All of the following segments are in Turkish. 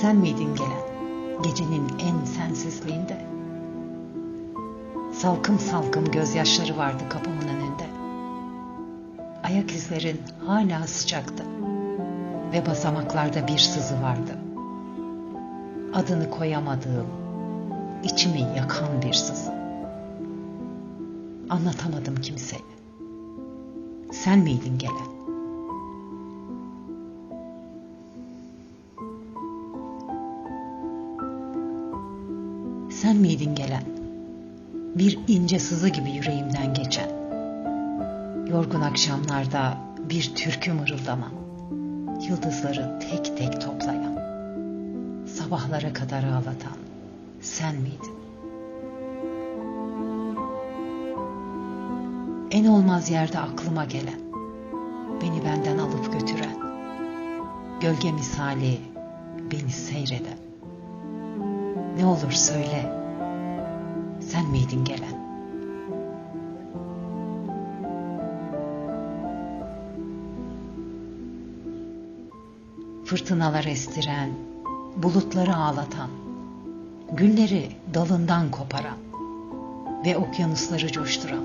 Sen miydin gelen gecenin en sensizliğinde? Salkım salkım gözyaşları vardı kapımın önünde. Ayak izlerin hala sıcaktı ve basamaklarda bir sızı vardı. Adını koyamadığım, içimi yakan bir sızı. Anlatamadım kimseye. Sen miydin gelen? Sen miydin gelen? Bir ince sızı gibi yüreğimden geçen. Yorgun akşamlarda bir türkü mırıldaman. Yıldızları tek tek toplayan. Sabahlara kadar ağlatan. Sen miydin? En olmaz yerde aklıma gelen. Beni benden alıp götüren. Gölge misali beni seyreden. Ne olur söyle. Sen miydin gelen? Fırtınalar estiren, bulutları ağlatan, gülleri dalından koparan ve okyanusları coşturan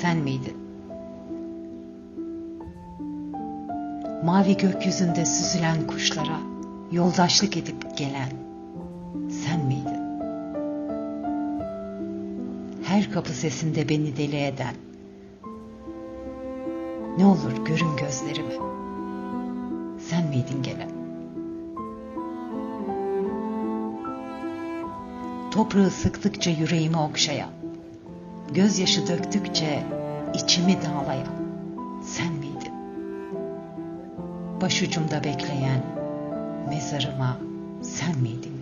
sen miydin? Mavi gökyüzünde süzülen kuşlara yoldaşlık edip gelen sen miydin? Her kapı sesinde beni deli eden ne olur görün gözlerimi. Sen miydin gelen? Toprağı sıktıkça yüreğimi okşayan, gözyaşı döktükçe içimi dağlayan sen miydin? Başucumda bekleyen mezarıma sen miydin?